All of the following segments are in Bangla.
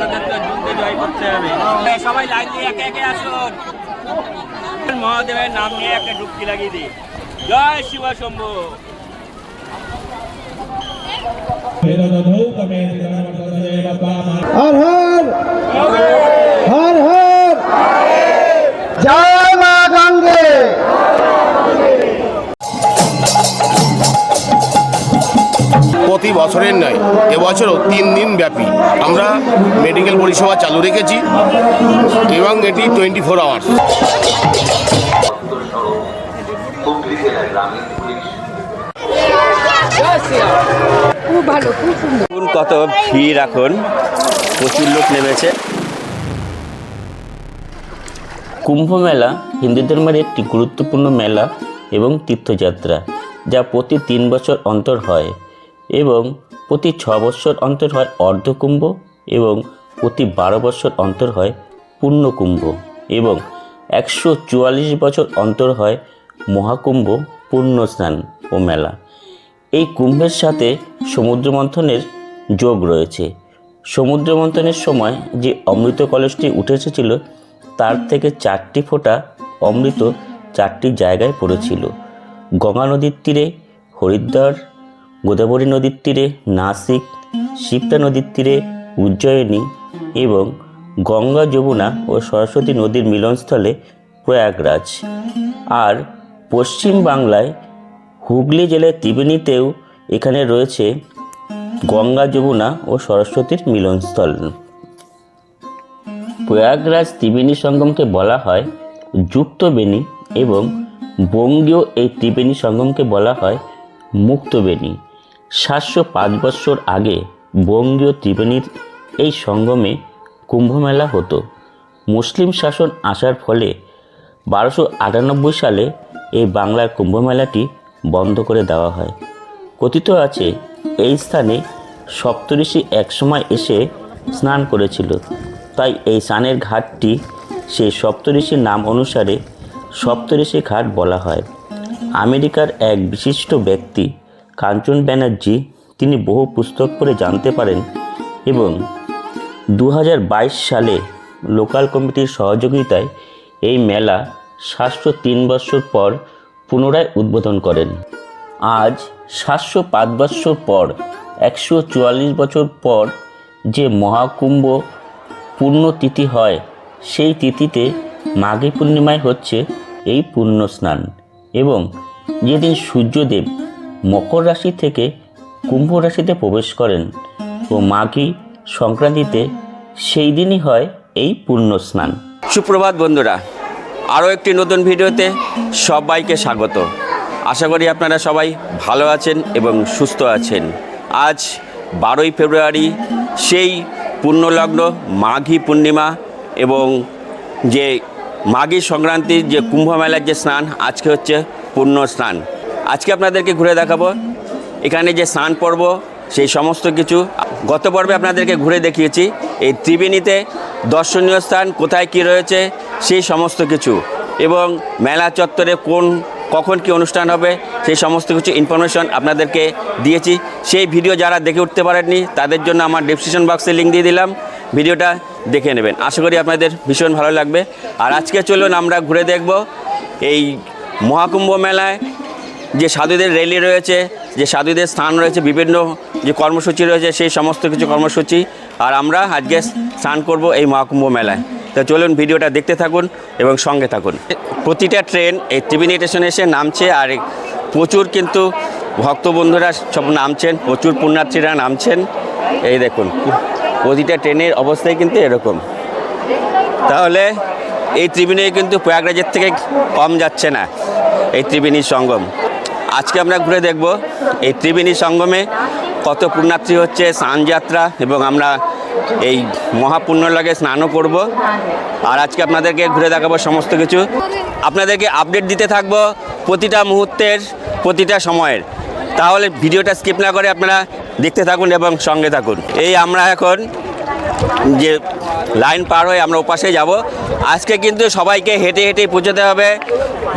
তো যুদ্ধে জয় করতে হবে। সবাই লাইন দিয়ে একে একে আসুন। মহাদেবের নাম নিয়ে একটা ডুবকি লাগিয়ে দিই। জয় শিব শম্ভু। প্রতি বছরের নয় এবছরও তিন দিন ব্যাপী আমরা মেডিকেল পরিষেবা চালু রেখেছি এবং এটি টোয়েন্টি ফোর আওয়ার্স কত ভিড় এখন, প্রচুর লোক নেমেছে। কুম্ভ মেলা হিন্দু ধর্মের একটি গুরুত্বপূর্ণ মেলা এবং তীর্থযাত্রা, যা প্রতি তিন বছর অন্তর হয়। এবং প্রতি ছ বছর অন্তর হয় অর্ধকুম্ভ এবং প্রতি বারো বছর অন্তর হয় পূর্ণকুম্ভ এবং একশো চুয়াল্লিশ বছর অন্তর হয় মহাকুম্ভ পূর্ণ স্নান ও মেলা। এই কুম্ভের সাথে সমুদ্র মন্থনের যোগ রয়েছে। সমুদ্র মন্থনের সময় যে অমৃত কলসটি উঠে এসেছিল, তার থেকে চারটি ফোঁটা অমৃত চারটি জায়গায় পড়েছিল। গঙ্গা নদীর তীরে, হরিদ্বার গোদাবরী নদীর তীরে নাসিক, শিপ্রা নদীর তীরে উজ্জয়িনী এবং গঙ্গা, যমুনা ও সরস্বতী নদীর মিলনস্থলে প্রয়াগরাজ। আর পশ্চিম বাংলায় হুগলি জেলার ত্রিবেণীতেও এখানে রয়েছে গঙ্গা, যমুনা ও সরস্বতীর মিলনস্থল। প্রয়াগরাজ ত্রিবেণী সঙ্গমকে বলা হয় যুক্তবেণী এবং বঙ্গীয় এই ত্রিবেণী সঙ্গমকে বলা হয় মুক্তবেণী। সাতশো পাঁচ বৎসর আগে বঙ্গীয় ত্রিবেণীর এই সঙ্গমে কুম্ভমেলা হতো। মুসলিম শাসন আসার ফলে বারোশো আটানব্বই সালে এই বাংলার কুম্ভমেলাটি বন্ধ করে দেওয়া হয়। কথিত আছে, এই স্থানে সপ্তঋষি একসময় এসে স্নান করেছিল। তাই এই স্নানের ঘাটটি সেই সপ্তঋষির নাম অনুসারে সপ্তঋষি ঘাট বলা হয়। আমেরিকার এক বিশিষ্ট ব্যক্তি কাঞ্চন ব্যানার্জি তিনি বহু পুস্তক পড়ে জানতে পারেন এবং দু হাজার বাইশ সালে লোকাল কমিটির সহযোগিতায় এই মেলা সাতশো তিন বছর পর পুনরায় উদ্বোধন করেন। আজ সাতশো পাঁচ বৎসর পর, একশো চুয়াল্লিশ বছর পর যে মহাকুম্ভ তিথি হয়, সেই তিথিতে মাঘী পূর্ণিমায় হচ্ছে এই পূর্ণ স্নান এবং যেদিন সূর্যদেব মকর রাশি থেকে কুম্ভ রাশিতে প্রবেশ করেন ও মাঘী সংক্রান্তিতে সেই দিনই হয় এই পূর্ণ স্নান। সুপ্রভাত বন্ধুরা, আরও একটি নতুন ভিডিওতে সবাইকে স্বাগত। আশা করি আপনারা সবাই ভালো আছেন এবং সুস্থ আছেন। আজ বারোই ফেব্রুয়ারি, সেই পূর্ণলগ্ন মাঘী পূর্ণিমা এবং যে মাঘী সংক্রান্তির যে কুম্ভ মেলার যে স্নান, আজকে হচ্ছে পূর্ণ স্নান। আজকে আপনাদেরকে ঘুরে দেখাবো। এখানে যে স্নান পর্ব, সেই সমস্ত কিছু। গত পর্বে আপনাদেরকে ঘুরে দেখিয়েছি। এই ত্রিবেণীতে দর্শনীয় স্থান, কোথায় কি রয়েছে, সেই সমস্ত কিছু। এবং মেলা চত্বরে কোন, কখন কি অনুষ্ঠান হবে, সেই সমস্ত কিছু ইনফরমেশন আপনাদেরকে দিয়েছি। সেই ভিডিও যারা দেখে উঠতে পারেননি, তাদের জন্য আমার ডিসক্রিপশন বক্সে লিঙ্ক দিয়ে দিলাম। ভিডিওটা দেখে নেবেন। আশা করি আপনাদের ভীষণ ভালো লাগবে। আর আজকে চলুন আমরা ঘুরে দেখব এই মহাকুম্ভ মেলায় যে সাধুদের র্যালি রয়েছে, যে সাধুদের স্থান রয়েছে, বিভিন্ন যে কর্মসূচি রয়েছে, সেই সমস্ত কিছু কর্মসূচি। আর আমরা আজকে স্নান করব এই মহাকুম্ভ মেলায়। তো চলুন ভিডিওটা দেখতে থাকুন এবং সঙ্গে থাকুন। প্রতিটা ট্রেন এই ত্রিবেণী স্টেশনে এসে নামছে আর প্রচুর কিন্তু ভক্ত বন্ধুরা সব নামছেন, প্রচুর পুণ্যার্থীরা নামছেন। এই দেখুন, প্রতিটা ট্রেনের অবস্থাই কিন্তু এরকম। তাহলে এই ত্রিবেণী কিন্তু প্রয়াগরাজের থেকে কম যাচ্ছে না, এই ত্রিবেণী সঙ্গম। আজকে আমরা ঘুরে দেখব এই ত্রিবেণী সঙ্গমে কত পুণ্যার্থী হচ্ছে স্নানযাত্রা এবং আমরা এই মহাপুণ্য লাগে স্নানও করব। আর আজকে আপনাদেরকে ঘুরে দেখাবো সমস্ত কিছু। আপনাদেরকে আপডেট দিতে থাকব প্রতিটা মুহূর্তের, প্রতিটা সময়ের। তাহলে ভিডিওটা স্কিপ না করে আপনারা দেখতে থাকুন এবং সঙ্গে থাকুন। এই আমরা এখন যে লাইন পার হয়ে আমরা ওপাশে যাব। আজকে কিন্তু সবাইকে হেঁটে হেঁটে পৌঁছতে হবে।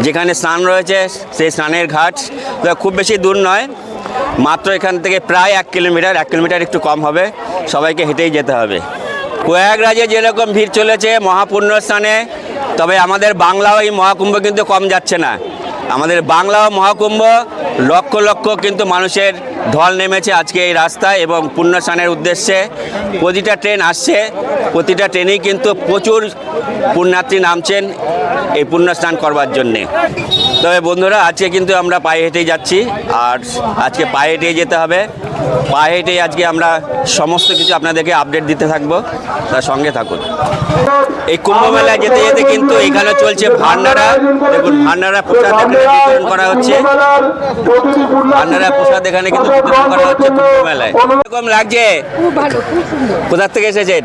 যেখানে স্নান রয়েছে, সেই স্নানের ঘাট। খুব বেশি দূর নয়। মাত্র এখান থেকে প্রায় এক কিলোমিটার এক কিলোমিটার একটু কম হবে। সবাইকে হেঁটেই যেতে হবে। প্রয়াগরাজে যেরকম ভিড় চলেছে মহাপুণ্য স্থানে, তবে আমাদের বাংলাও এই মহাকুম্ভ কিন্তু কম যাচ্ছে না। আমাদের বাংলা মহাকুম্ভ লক্ষ লক্ষ কিন্তু মানুষের ঢল নেমেছে আজকে এই রাস্তায় এবং পুণ্যস্নানের উদ্দেশ্যে। প্রতিটা ট্রেন আসছে, প্রতিটা ট্রেনেই কিন্তু প্রচুর পুণ্যার্থী নামছেন এই পুণ্যস্নান করবার জন্যে। তবে বন্ধুরা আজকে কিন্তু আমরা পায়ে হেঁটেই যাচ্ছি। আর আজকে পায়ে হেঁটেই যেতে হবে। পায়ে হেঁটেই আজকে আমরা সমস্ত কিছু আপনাদেরকে আপডেট দিতে থাকব। তার সঙ্গে থাকুন। এই কুম্ভ মেলায় যেতে যেতে কিন্তু এখানে চলছে ভান্ডারা। দেখুন ভান্ডারা প্রসাদ এখানে বিতরণ করা হচ্ছে। ভান্ডারা প্রসাদ এখানে কিন্তু বিতরণ করা হচ্ছে কুম্ভ মেলায় এরকম লাগছে? খুব ভালো খুব সুন্দর। কোথা থেকে এসেছেন?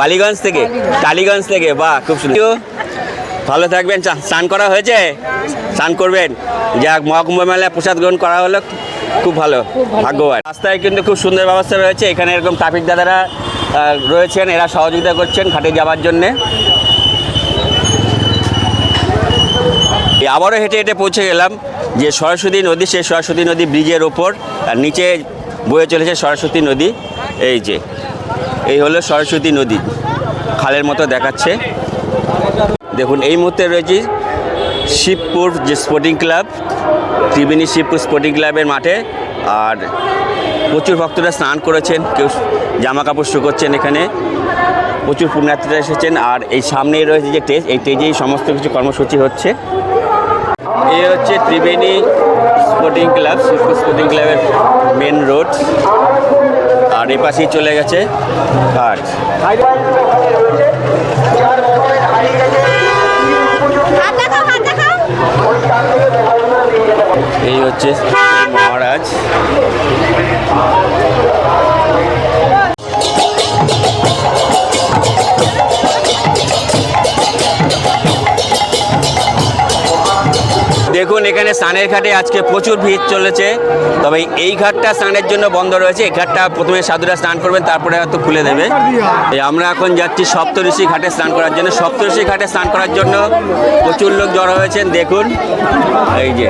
বালিগঞ্জ থেকে? টালিগঞ্জ থেকে? বাহ খুব সুন্দর। ভালো থাকবেন স্নান করা হয়েছে? স্নান করবেন। যাক, মহাকুম্ভ মেলায় প্রসাদ গ্রহণ করা হলো, খুব ভালো, ভাগ্যবান। রাস্তায় কিন্তু খুব সুন্দর ব্যবস্থা রয়েছে, এখানে এরকম ট্রাফিক দাদারা রয়েছেন, এরা সহযোগিতা করছেন ঘাটে যাওয়ার জন্যে। আবারও হেঁটে হেঁটে পৌঁছে গেলাম যে সরস্বতী নদী, সেই সরস্বতী নদী ব্রিজের ওপর, আর নিচে বয়ে চলেছে সরস্বতী নদী। এই যে, এই হলো সরস্বতী নদী, খালের মতো দেখাচ্ছে। দেখুন, এই মুহূর্তে রয়েছি শিবপুর যে sporting club Tribeni Shibpur sporting ক্লাবের মাঠে। আর প্রচুর ভক্তরা স্নান করেছেন, কেউ জামা কাপড় শুকোচ্ছেন এখানে। প্রচুর পুণ্যার্থীরা এসেছেন, আর এই সামনেই রয়েছে যে টেজ এই টেজেই সমস্ত কিছু কর্মসূচি হচ্ছে। এই হচ্ছে Tribeni sporting club Shibpur sporting ক্লাবের মেন রোড আর এ পাশেই চলে গেছে ঘাট। এই হচ্ছে মহারাজ। দেখুন, এখানে সানের ঘাটে আজকে প্রচুর ভিড় চলেছে। তবে এই ঘাটটা স্নানের জন্য বন্ধ রয়েছে। এই ঘাটটা প্রথমে সাধুরা স্নান করবেন, তারপরে হয়তো খুলে দেবে। আমরা এখন যাচ্ছি সপ্তঋষি ঘাটে স্নান করার জন্য। সপ্তঋষি ঘাটে স্নান করার জন্য প্রচুর লোক জড়ো হয়েছেন, দেখুন। এই যে।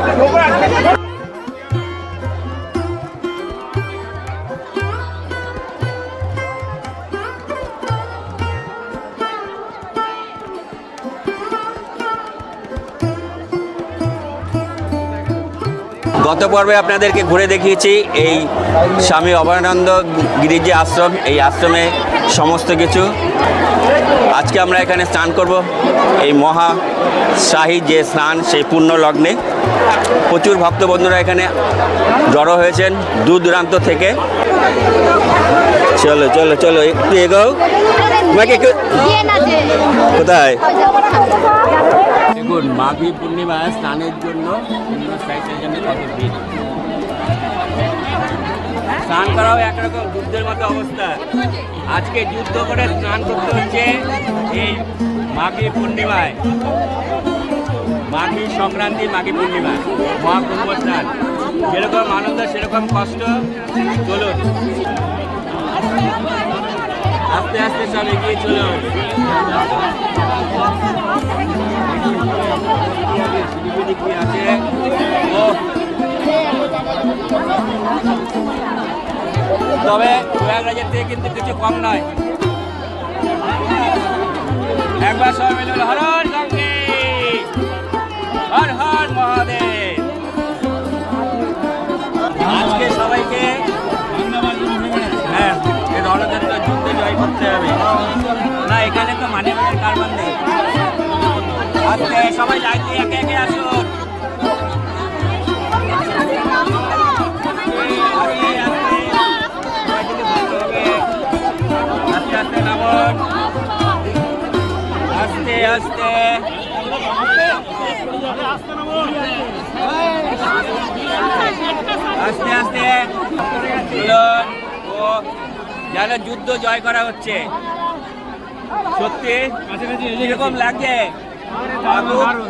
গত পর্বে আপনাদেরকে ঘুরে দেখিয়েছি এই স্বামী অভয়ানন্দ গিরির যে আশ্রম, এই আশ্রমে সমস্ত কিছু। আজকে আমরা এখানে স্নান করব। এই মহা শাহী যে স্নান, সেই পূর্ণ লগ্নে। প্রচুর ভক্ত বন্ধুরা এখানে জড়ো হয়েছেন দূর দূরান্ত থেকে। চলো চলো চলো, একটু এগোও। তোমাকে কোথায়? দেখুন, মাঘী পূর্ণিমা স্নানের জন্য স্নান করাও একরকম যুদ্ধের মতো অবস্থা। আজকে যুদ্ধ করে স্নান করতে হচ্ছে এই মাঘী পূর্ণিমায়। মাঘী সংক্রান্তি, মাঘী পূর্ণিমা, মহাকুম্ভ স্নান। যেরকম আনন্দ, সেরকম কষ্ট। চলুন। আস্তে আস্তে চলুন কি আছে তবে প্রয়াগরাজের থেকে কিন্তু কিছু কম নয়। একবার সবাই মিলে হর হর গঙ্গে হর হর মহাদেব। আজকে সবাইকে করতে হবে। না এখানে তো মানে কারবার নেই। আজকে সবাই লাইন দিয়ে একে একে আসুন। আস্তে, আস্তে। আস্তে আস্তে। আস্তে আস্তে যেন যুদ্ধ জয় করা হচ্ছে। সত্যি কীরকম লাগছে?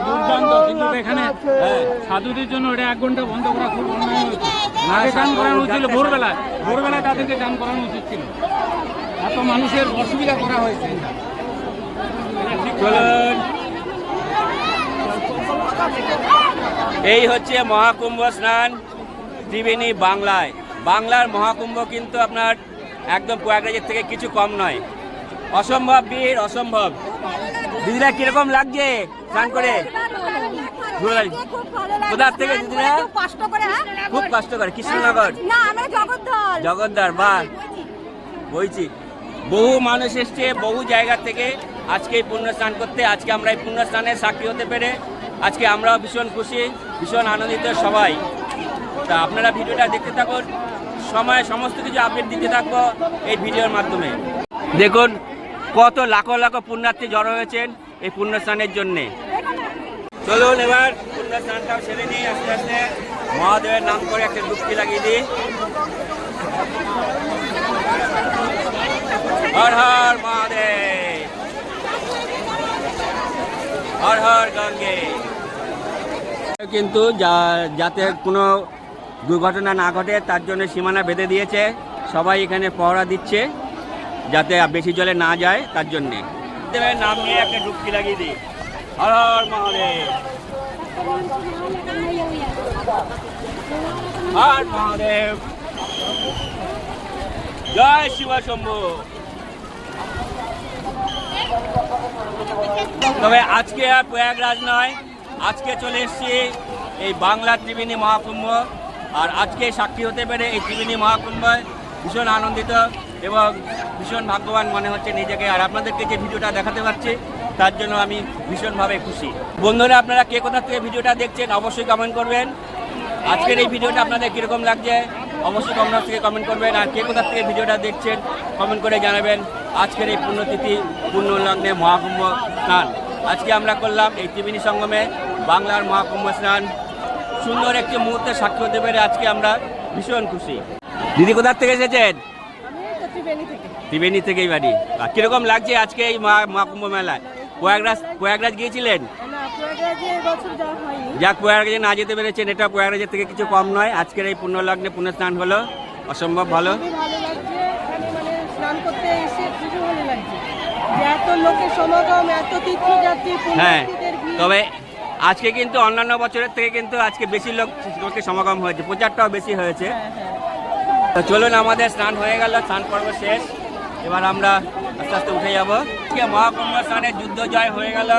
দুর্দান্ত। কিন্তু এখানে হ্যাঁ। সাধুদের জন্য এটা এক ঘণ্টা বন্ধ করা খুব অন্যায় হয়েছে। আগে গান করানো ছিল ভোরবেলায়। ভোরবেলায় তাদেরকে গান করানো উচিত ছিল। এত মানুষের অসুবিধা করা হয়েছে। এই হচ্ছে মহাকুম্ভ স্নান ত্রিবেণী বাংলায়। বাংলার মহাকুম্ভ কিন্তু আপনার একদম প্রয়াগরাজের থেকে কিছু কম নয়। অসম্ভব ভিড় অসম্ভব। দিদিরা কীরকম লাগছে? স্নান করে। কোথার থেকে দিদিরা? খুব কষ্ট করে। কৃষ্ণনগর। জগদ্দার বা বলছি বহু মানুষ এসছে, বহু জায়গা থেকে আজকে এই পুণ্য স্নান করতে। আজকে আমরা এই পুণ্য স্নানের সাক্ষী হতে পেরে আজকে আমরাও ভীষণ খুশি, ভীষণ আনন্দিত সবাই। তা আপনারা ভিডিওটা দেখতে থাকুন। সময় সমস্ত কিছু আপডেট দিতে থাকব এই ভিডিওর মাধ্যমে। দেখুন কত লাখো লাখো পুণ্যার্থী জড়ো হয়েছেন এই পুণ্য স্নানের জন্যে। চলুন এবার পুণ্য স্নানটাও সেরে নিই আস্তে আস্তে। মহাদেবের নাম করে একটা ডুবকি লাগিয়ে দিই। হর হর মহাদেব। হর হর গঙ্গে। কিন্তু যা- যাতে কোনো দুর্ঘটনা না ঘটে, তার জন্য সীমানা বেঁধে দিয়েছে। সবাই এখানে পহরা দিচ্ছে যাতে বেশি জলে না যায়, তার জন্যে। নাম নিয়ে একটা ডুবকি লাগিয়ে দিই। হর হর মহাদেব। হর মহাদেব। জয় শিব তবে আজকে আর প্রয়াগরাজ নয়, আজকে চলে এসেছি এই বাংলা ত্রিবেণী মহাকুম্ভ। আর আজকে সাক্ষী হতে পেরে এই ত্রিবেণী মহাকুম্ভ ভীষণ আনন্দিত এবং ভীষণ ভাগ্যবান মনে হচ্ছে নিজেকে। আর আপনাদেরকে যে ভিডিওটা দেখাতে পারছি, তার জন্য আমি ভীষণভাবে খুশি। বন্ধুরা, আপনারা কে কোথা থেকে ভিডিওটা দেখছেন, অবশ্যই কমেন্ট করবেন। আজকের এই ভিডিওটা আপনাদের কীরকম লাগছে, অবশ্যই কমেন্ট থেকে কমেন্ট করবেন। আর কে কোথা থেকে ভিডিওটা দেখছেন কমেন্ট করে জানাবেন। আজকের এই পুণ্যতিথি পূর্ণ লগ্নে মহাকুম্ভ স্নান। আজকে আমরা করলাম এই ত্রিবেণী সঙ্গমে বাংলার মহাকুম্ভ স্নান। সুন্দর একটি মুহূর্তে সাক্ষী হতে পেরে আজকে আমরা ভীষণ খুশি। দিদি কোথার থেকে এসেছেন? ত্রিবেণী থেকেই বাড়ি। কীরকম লাগছে আজকে এই মহা- মহাকুম্ভ মেলায়? প্রয়াগরাজ প্রয়াগরাজ গিয়েছিলেন? যা প্রয়াগরাজে না যেতে পেরেছেন এটা প্রয়াগরাজের থেকে কিছু কম নয়। আজকের এই পুণ্যলগ্নে পুণ্য স্নান হলো। অসম্ভব ভালো। মানে হ্যাঁ তবে আজকে কিন্তু অন্যান্য বছরের থেকে কিন্তু আজকে বেশি লোক লোকের সমাগম হয়েছে প্রচারটাও বেশি হয়েছে। তো চলুন আমাদের স্নান হয়ে গেল স্নান পর্ব শেষ। এবার আমরা আস্তে আস্তে উঠে যাব। মহাকুম্ভ স্নানের যুদ্ধ জয় হয়ে গেল।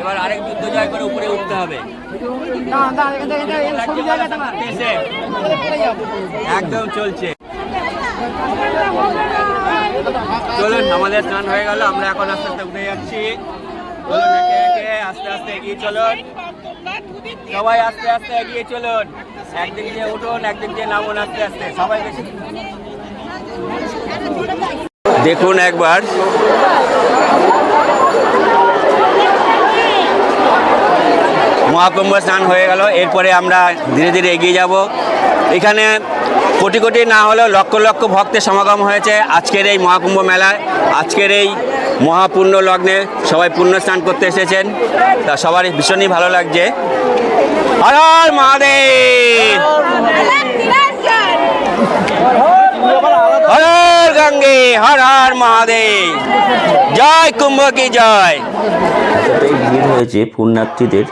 এবার আরেক যুদ্ধ জয় করে উপরে উঠতে হবে। একদম চলছে। চলুন আমাদের স্নান হয়ে গেল আমরা এখন আস্তে আস্তে উঠে যাচ্ছি। আস্তে আস্তে এগিয়ে চলুন। সবাই আস্তে আস্তে এগিয়ে চলুন। একদিন দিয়ে উঠুন একদিন দিয়ে নামুন আস্তে আস্তে। সবাই বেশি দেখুন একবার। মহাকুম্ভ স্নান হয়ে গেল। এরপরে আমরা ধীরে ধীরে এগিয়ে যাব। এখানে কোটি কোটি না হলেও লক্ষ লক্ষ ভক্তের সমাগম হয়েছে আজকের এই মহাকুম্ভ মেলায়। আজকের এই মহাপুণ্য লগ্নে সবাই পুণ্য স্নান করতে এসেছেন। তা সবারই ভীষণই ভালো লাগছে। হর হর মহাদেব! হর গঙ্গে, হর হর মহাদেব! জয় কুম্ভ কি জয়! ভিড় হয়েছে পুণ্যার্থীদের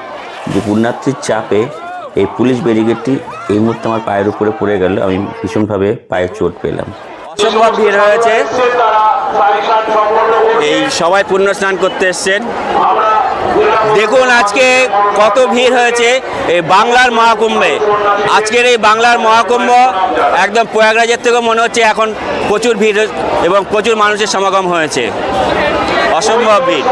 যে পুণ্যার্থীর চাপে এই পুলিশ ব্যারিকেডটি এই মুহূর্তে আমার পায়ের উপরে পড়ে গেল, আমি ভীষণভাবে পায়ে চোট পেলাম। অসম্ভব ভিড় হয়েছে। এই সবাই পুণ্য স্নান করতে এসছেন। দেখুন আজকে কত ভিড় হয়েছে এই বাংলার মহাকুম্ভে। আজকের এই বাংলার মহাকুম্ভ একদম প্রয়াগরাজের থেকেও মনে হচ্ছে এখন প্রচুর ভিড় এবং প্রচুর মানুষের সমাগম হয়েছে। অসম্ভব ভিড়।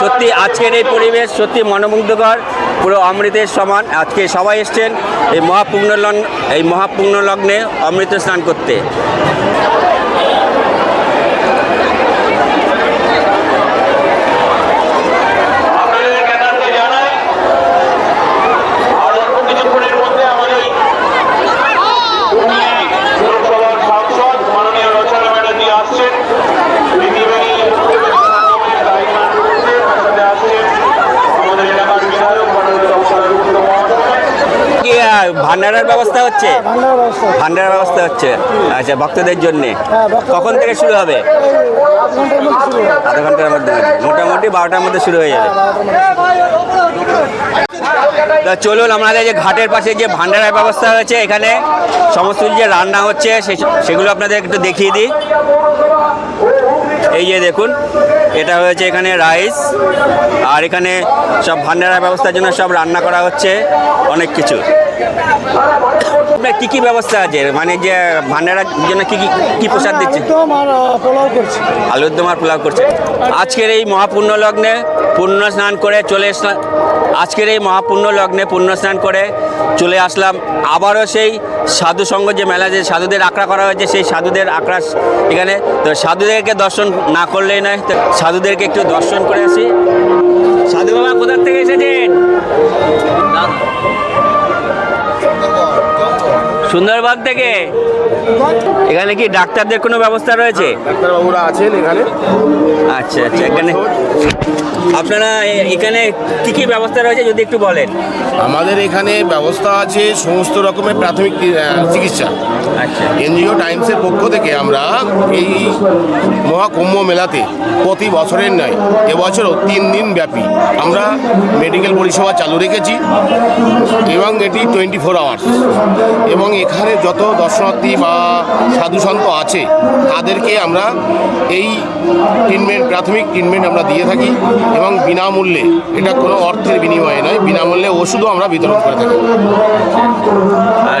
সত্যি আজকের এই পরিবেশ সত্যি মনোমুগ্ধকর, পুরো অমৃতের সমান। আজকে সবাই এসছেন এই মহাপূর্ণ এই মহাপূর্ণ লগ্নে অমৃত স্নান করতে আপনাদের জ্ঞাতার্থে জানাই আর অল্প কিছুক্ষণের মধ্যে আমাদের পুরুলিয়া লোকসভার সাংসদ মাননীয় রচনা ব্যানার্জি আসছেন রীতিবেণী দায়িত্ব করতে তার সাথে আসছেন আমাদের এলাকার বিধায়ক মাননীয় ডক্টর রুদ্র মহাশয় গিয়া ভান্ডারের ব্যবস্থা হচ্ছে? ভান্ডার ব্যবস্থা ভান্ডারের ব্যবস্থা হচ্ছে? আচ্ছা ভক্তদের জন্য। হ্যাঁ, কখন থেকে শুরু হবে? আধ ঘণ্টার মধ্যে মোটামুটি বারোটার মধ্যে শুরু হয়ে যাবে। তা চলুন আমাদের যে ঘাটের পাশে যে ভান্ডারের ব্যবস্থা হয়েছে এখানে সমস্ত যে রান্না হচ্ছে সেগুলো আপনাদের একটু দেখিয়ে দিই। এই যে দেখুন এটা হয়েছে এখানে রাইস আর এখানে সব ভান্ডারের ব্যবস্থার জন্য সব রান্না করা হচ্ছে অনেক কিছু। আপনার কি কি ব্যবস্থা আছে? মানে যে ভান্ডারার জন্য কি কি কি প্রসাদ দিচ্ছে? পোলাও করছি। আলুর দোমার আর পোলাও করছে। আজকের এই মহাপূর্ণ লগ্নে পূর্ণ স্নান করে চলে আজকের এই মহাপুণ্য লগ্নে পুণ্য স্নান করে চলে আসলাম। আবারও সেই সাধু সঙ্গ যে মেলা যে সাধুদের আঁকড়া করা হয়েছে, সেই সাধুদের আঁকড়া এখানে। তো সাধুদেরকে দর্শন না করলেই নয়, তো সাধুদেরকে একটু দর্শন করে আসি। সাধু বাবা কোথার থেকে এসেছেন? সুন্দরবন থেকে? এখানে কি ডাক্তারদের কোনো ব্যবস্থা রয়েছে? ডাক্তারবাবুরা আছেন এখানে। আচ্ছা আচ্ছা এখানে আপনারা এখানে কি কি ব্যবস্থা রয়েছে যদি একটু বলেন? আমাদের এখানে ব্যবস্থা আছে সমস্ত রকমের প্রাথমিক চিকিৎসা। এনজিও টাইমসের পক্ষ থেকে আমরা এই মহাকুম্ভ মেলাতে প্রতি বছরের নয় এবছরও তিন দিন ব্যাপী আমরা মেডিকেল পরিষেবা চালু রেখেছি এবং এটি টোয়েন্টি ফোর আওয়ার্স। এবং এখানে যত দর্শনার্থী বা সাধুসন্ত আছে তাদেরকে আমরা এই ট্রিটমেন্ট প্রাথমিক ট্রিটমেন্ট আমরা দিয়ে থাকি এবং বিনামূল্যে এটা কোনো অর্থের বিনিময়ে নয় বিনামূল্যে ওষুধও আমরা বিতরণ করে থাকি। আর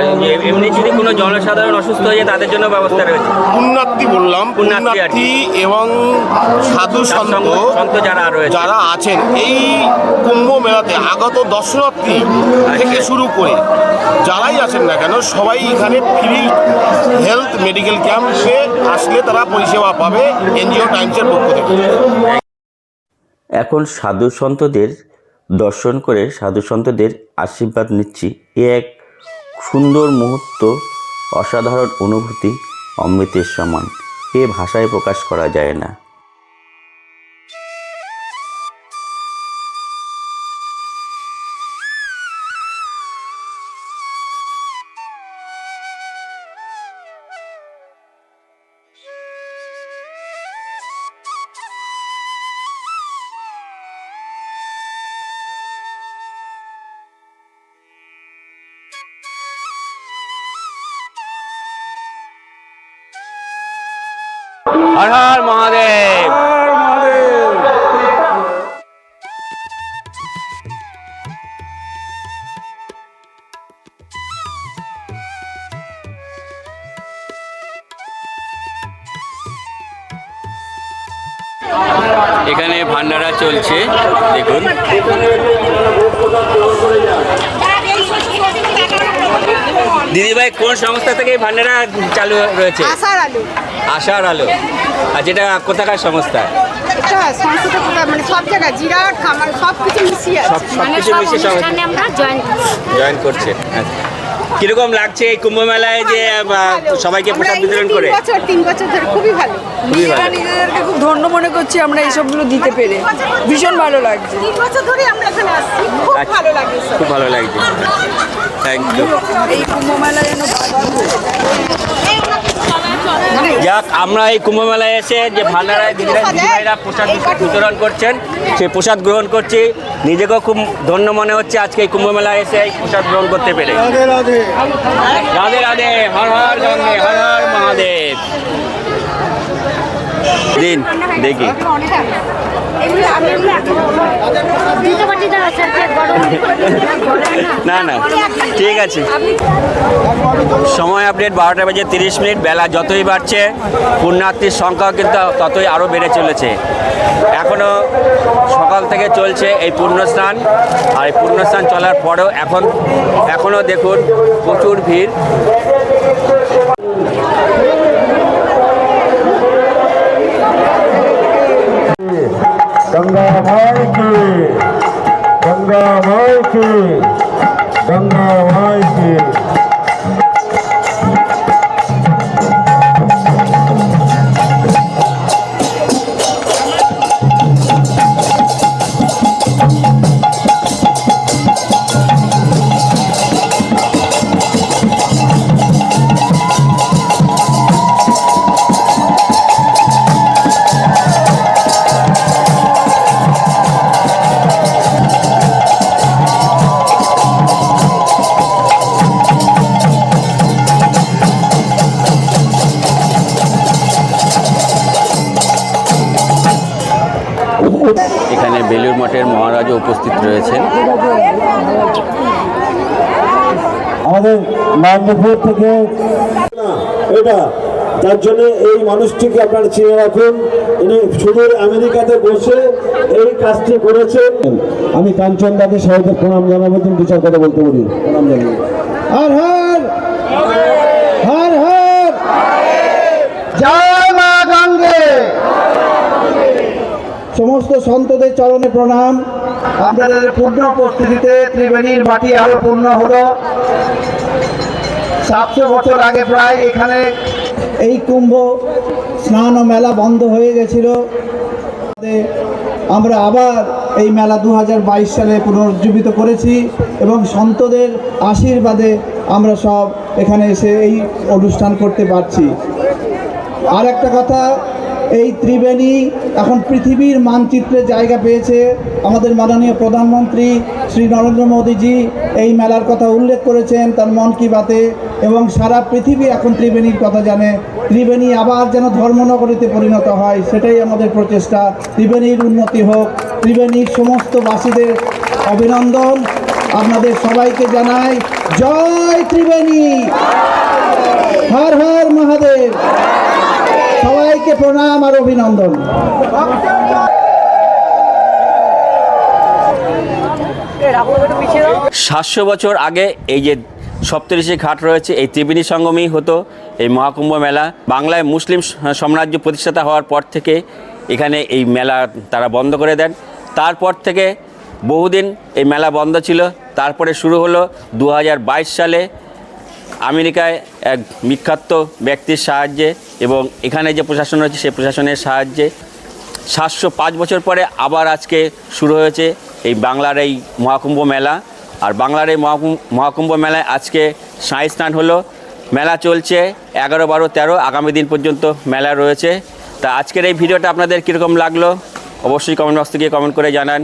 এমনি যদি কোনো জনসাধারণ অসুস্থ হয়ে যায় তাদের জন্য ব্যবস্থা রয়েছে। পুণ্যার্থী বললাম পুণ্যার্থী এবং সাধু সন্ত সন্ত- সন্ত যারা রয়েছে। যারা আছেন এই কুম্ভ মেলাতে আগত দর্শনার্থী থেকে শুরু করে যারাই আছেন না কেন সবাই এখানে ফ্রি হেলথ মেডিকেল ক্যাম্পে আসলে তারা পরিষেবা পাবে এনজিও টাইমসের পক্ষ থেকে। এখন সাধু সন্তদের দর্শন করে সাধু সন্তদের আশীর্বাদ নিচ্ছি। এ এক সুন্দর মুহূর্ত অসাধারণ অনুভূতি অমৃতের সমান। এ ভাষায় প্রকাশ করা যায় না। হর মহাদেব। এখানে ভান্ডারা চলছে দেখুন। দিদিভাই কোন সংস্থা থেকে ভান্ডারা চালু রয়েছে? আলু। আশার আলো। আর যেটা কোথাকার সংস্থা? কোথা- মানে সব খামার সব কিছু মিশিয়ে সব আছে সব কিছু মিশিয়ে জয়েন জয়েন করছে। আচ্ছা। কীরকম লাগছে এই কুম্ভ মেলায় যে সবাইকে প্রসাদ বিতরণ করে? বছর তিন বছর ধরে খুবই ভালো। নিজেদেরকে খুব ধন্য মনে করছি আমরা এইসবগুলো দিতে পেরে। ভীষণ ভালো লাগছে। তিন বছর ধরে আমরা এখানে আসছি। খুব আচ্ছা। ভালো লাগে খুব ভালো লাগছে। থ্যাংক ইউ এই কুম্ভ মেলা যেন যাক আমরা এই কুম্ভ মেলায় এসে যে ভান্ডারায় দিদিরা দিদিভাইরা প্রসাদ বিতরণ করছেন সেই প্রসাদ গ্রহণ করছি। নিজেকেও খুব ধন্য মনে হচ্ছে আজকে এই কুম্ভ মেলায় এসে এই প্রসাদ গ্রহণ করতে পেরে। রাধে রাধে। রাধে রাধে হর হর গঙ্গে হর হর মহাদেব। দিন দেখি। না না ঠিক আছে। সময় আপডেট বারোটা বাজে তিরিশ মিনিট বেলা যতই বাড়ছে পুণ্যার্থীর সংখ্যাও কিন্তু ততই আরও বেড়ে চলেছে। এখনও সকাল থেকে চলছে এই পুণ্যস্নান আর এই পুণ্যস্নান চলার পরেও এখন এখনও দেখুন প্রচুর ভিড়। வாழ்க்கை এখানে বেলুর মঠের মহারাজও উপস্থিত রয়েছেন। আমাদের মালদপুর থেকে এটা যার জন্য এই মানুষটিকে আপনারা চিনে রাখুন ইনি সুদূর আমেরিকাতে বসে এই কাজটি করেছেন। আমি কাঞ্চন দাকে সবাইকে প্রণাম জানাব তুমি দু চার কথা বলতে পারি। প্রণাম জানাব হর হর হর হর জয় মা গঙ্গে সমস্ত সন্তদের চরণে প্রণাম। আপনাদের পূর্ণ উপস্থিতিতে ত্রিবেণীর মাটি আরও পূর্ণ হলো। সাতশো বছর আগে প্রায় এখানে এই কুম্ভ স্নান ও মেলা বন্ধ হয়ে গেছিল। আমরা আবার এই মেলা দু হাজার বাইশ সালে পুনরুজ্জীবিত করেছি এবং সন্তদের আশীর্বাদে আমরা সব এখানে এসে এই অনুষ্ঠান করতে পারছি। আর একটা কথা এই ত্রিবেণী এখন পৃথিবীর মানচিত্রে জায়গা পেয়েছে। আমাদের মাননীয় প্রধানমন্ত্রী শ্রী নরেন্দ্র মোদীজি এই মেলার কথা উল্লেখ করেছেন তার মন কি বাতে এবং সারা পৃথিবী এখন ত্রিবেণীর কথা জানে। ত্রিবেণী আবার যেন ধর্মনগরীতে পরিণত হয়, সেটাই আমাদের প্রচেষ্টা। ত্রিবেণীর উন্নতি হোক। ত্রিবেণীর সমস্ত বাসীদের অভিনন্দন। আপনাদের সবাইকে জানাই জয় ত্রিবেণী। হর হর মহাদেব। সবাইকে প্রণাম আর অভিনন্দন। সাতশো বছর আগে এই যে সপ্তঋষি ঘাট রয়েছে, এই ত্রিবেণী সঙ্গমেই হতো এই মহাকুম্ভ মেলা। বাংলায় মুসলিম সাম্রাজ্য প্রতিষ্ঠাতা হওয়ার পর থেকে এখানে এই মেলা তারা বন্ধ করে দেন। তারপর থেকে বহুদিন এই মেলা বন্ধ ছিল। তারপরে শুরু হলো দু হাজার বাইশ সালে আমেরিকায় এক বিখ্যাত ব্যক্তির সাহায্যে এবং এখানে যে প্রশাসন রয়েছে, সেই প্রশাসনের সাহায্যে সাতশো পাঁচ বছর পরে আবার আজকে শুরু হয়েছে এই বাংলার এই মহাকুম্ভ মেলা। আর বাংলার এই মহাকুম্ভ মেলায় আজকে সাঁই স্নান হলো। মেলা চলছে এগারো, বারো, তেরো, আগামী দিন পর্যন্ত মেলা রয়েছে। তা আজকের এই ভিডিওটা আপনাদের কীরকম লাগল? অবশ্যই কমেন্ট বক্সে গিয়ে কমেন্ট করে জানান।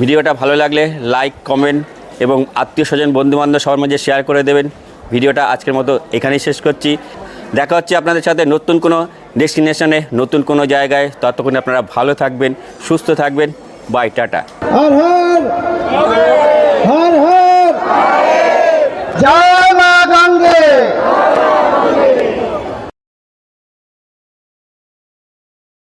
ভিডিওটা ভালো লাগলে লাইক কমেন্ট এবং আত্মীয় স্বজন, বন্ধুবান্ধব সবার মাঝে শেয়ার করে দেবেন। ভিডিওটা আজকের মতো এখানেই শেষ করছি। দেখা হচ্ছে আপনাদের সাথে নতুন কোনো ডেস্টিনেশনে, নতুন কোনো জায়গায়। ততক্ষণে আপনারা ভালো থাকবেন, সুস্থ থাকবেন। Bye, tata. হর হর হর হর। জয়।